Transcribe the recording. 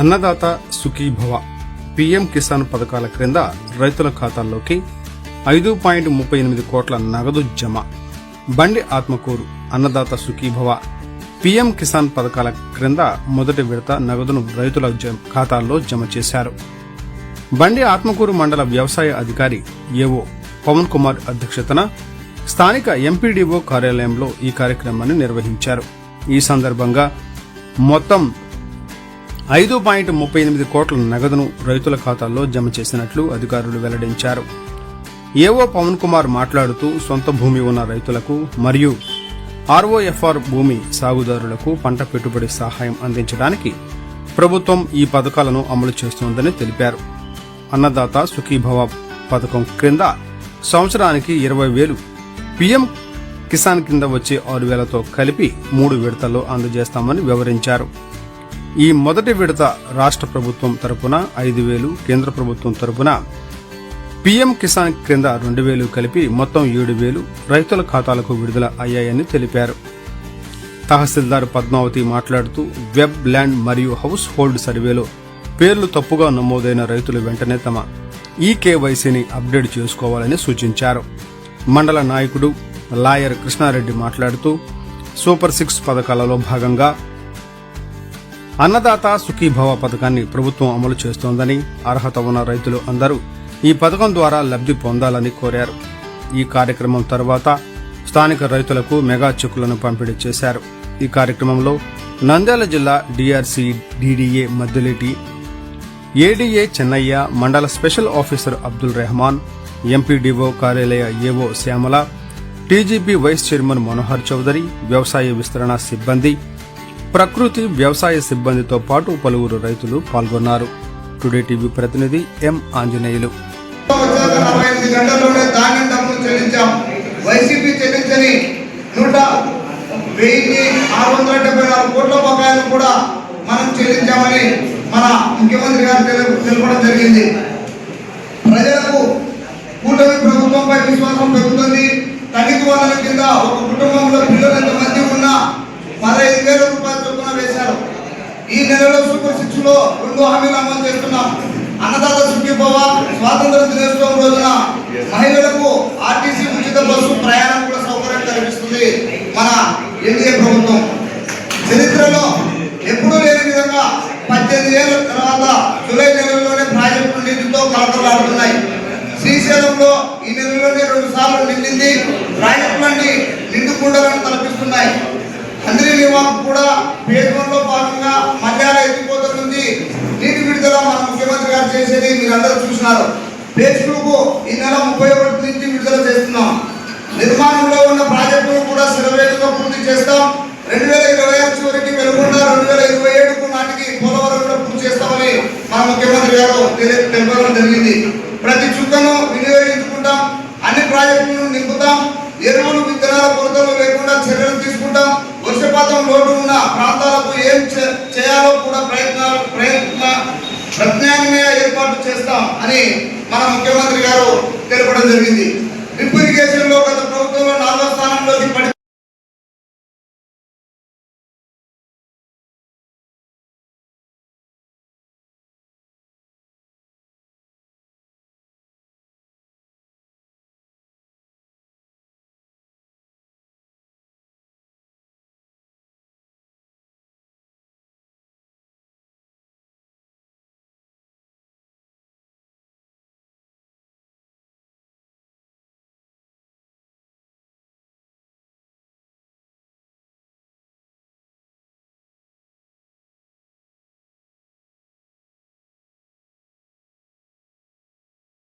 అన్నదాత Sukhibhava PM Kisan పథకాల క్రింద రైతుల ఖాతాల్లోకి ఐదు పాయింట్ ముప్పై ఎనిమిది కోట్ల నగదు జమ. బండి ఆత్మకూరు అన్నదాత సుఖీభవ పీఎం కిసాన్ పథకాల క్రింద మొదటి విడత నగదును రైతుల ఖాతాల్లో జమ చేశారు. బండి ఆత్మకూరు మండల వ్యవసాయ అధికారి ఏవో పవన్ కుమార్ అధ్యక్షతన స్థానిక ఎంపీడీఓ కార్యాలయంలో ఈ కార్యక్రమాన్ని నిర్వహించారు. ఈ సందర్భంగా మొత్తం ఐదు పాయింట్ ముప్పై ఎనిమిది కోట్ల నగదును రైతుల ఖాతాల్లో జమ చేసినట్లు అధికారులు వెల్లడించారు. ఏవో పవన్ కుమార్ మాట్లాడుతూ సొంత భూమి ఉన్న రైతులకు మరియు ఆర్ఓఎఫ్ఆర్ భూమి సాగుదారులకు పంట పెట్టుబడి సహాయం అందించడానికి ప్రభుత్వం ఈ పథకాలను అమలు చేస్తోందని తెలిపారు. అన్నదాత సుఖీభవ పథకం క్రింద సంవత్సరానికి ఇరవై వేలు పీఎం కిసాన్ కింద వచ్చే ఆరు వేలతో కలిపి మూడు విడతల్లో అందజేస్తామని వివరించారు. ఈ మొదటి విడత రాష్ట్ర ప్రభుత్వం తరపున ఐదు వేలు కేంద్ర ప్రభుత్వం తరపున పీఎం కిసాన్ క్రింద రెండు వేలు కలిపి మొత్తం ఏడు వేలు రైతుల ఖాతాలకు విడుదల అయ్యాయని తెలిపారు. తహసీల్దార్ పద్మావతి మాట్లాడుతూ వెబ్ ల్యాండ్ మరియు హౌస్ హోల్డ్ సర్వేలో పేర్లు తప్పుగా నమోదైన రైతులు వెంటనే తమ ఈ కేవైసీని అప్డేట్ చేసుకోవాలని సూచించారు. మండల నాయకుడు లాయర్ కృష్ణారెడ్డి మాట్లాడుతూ సూపర్ సిక్స్ పథకాలలో భాగంగా అన్నదాత సుఖీభవ పథకాన్ని ప్రభుత్వం అమలు చేస్తోందని అర్హత ఉన్న రైతులు అందరూ ఈ పథకం ద్వారా లబ్ధి పొందాలని కోరారు. ఈ కార్యక్రమం తర్వాత స్థానిక రైతులకు మెగా చెక్కులను పంపిణీ చేశారు. ఈ కార్యక్రమంలో నంద్యాల జిల్లా DRC DDA Madduleti ADA Chennaiah మండల special officer Abdul Rehman MPDO కార్యాలయ AO Shyamala TGP vice chairman Manohar Chowdary వ్యవసాయ విస్తరణ సిబ్బంది ప్రకృతి వ్యవసాయ సిబ్బందితో పాటు పలువురు రైతులు పాల్గొన్నారు. టుడే టీవీ ప్రతినిధి ఎం ఆంజనేయులు. వచ్చాక ఎనిమిది గంటల్లోనే ధాన్యం చెల్లించాం. వైసీపీ చెల్లించని నూట వెయ్యి ఆరు వందల డెబ్బై నాలుగు కోట్ల బకాయిలు కూడా మనం చెల్లించామని మన ముఖ్యమంత్రి గారు తెలు- తెలపడం జరిగింది. ప్రజలకు కూటమి ప్రభుత్వంపై విశ్వాసం పెరుగుతుంది. తనిఖీ వందల కింద ఒక కుటుంబంలో పిల్లలు ఎంతమంది ఉన్నా పదహైదు వేల రూపాయలు చొప్పున వేశారు ఈ నెలలో సూపర్ సిక్స్ లో హామీలు అమలు చేస్తున్నాం. అన్నదాత సుఖీభవ స్వాతంత్ర దినోత్సవం రోజున మహిళలకు ఆర్టీసీ ఉచిత బస్సు ప్రయాణం కూడా సౌకర్యం కల్పిస్తుంది మన ఎన్డీఏ ప్రభుత్వం. చరిత్రలో ఎప్పుడూ లేని విధంగా పద్దెనిమిది ఏళ్ళ తర్వాత జూలై నెలలోనే ప్రాజెక్టులు నీటితో కలకలాడుతున్నాయి శ్రీశైలంలో ఈ నెలలోనే రెండు సార్లు నిండింది. ప్రాజెక్టులన్నీ నిండు కుండలను తలపిస్తున్నాయి. అందరి నివాకు కూడా ఫేజ్ వన్లో భాగంగా మల్యాల ఎత్తిపోత నుంచి నీటి విడుదల మన చేసేది మీరు అందరూ చూసినారు. ఫేజ్ ఈ నెల ముప్పై ఒకటి నుంచి విడుదల చేస్తున్నాం. నిర్మాణంలో ఉన్న ప్రాజెక్టును కూడా శరవేగంగా పూర్తి చేస్తాం. రెండు వేల ఇరవై ఆరు చివరికి వెలుగొండ రెండు వేల ఇరవై ఏడుకు నాటికి పోలవరం కూడా పూర్తి చేస్తామని మా ముఖ్యమంత్రి గారు తెలియడం జరిగింది. ప్రతి చుక్కను వినియోగించుకుంటాం. అన్ని ప్రాజెక్టులను నింపుతాం. ఎరువులు విత్తనాల కొరతలు లేకుండా చర్యలు తీసుకుంటాం. వర్షపాతం లోటు ఉన్న ప్రాంతాలకు ఏం చే- చేయాలో కూడా ప్రయత్నాలు ప్రయత్నం అని మన ముఖ్యమంత్రి గారు తెలపడం జరిగింది. డ్రిప్ ఇరిగేషన్లో గత ప్రభుత్వంలో నాలుగు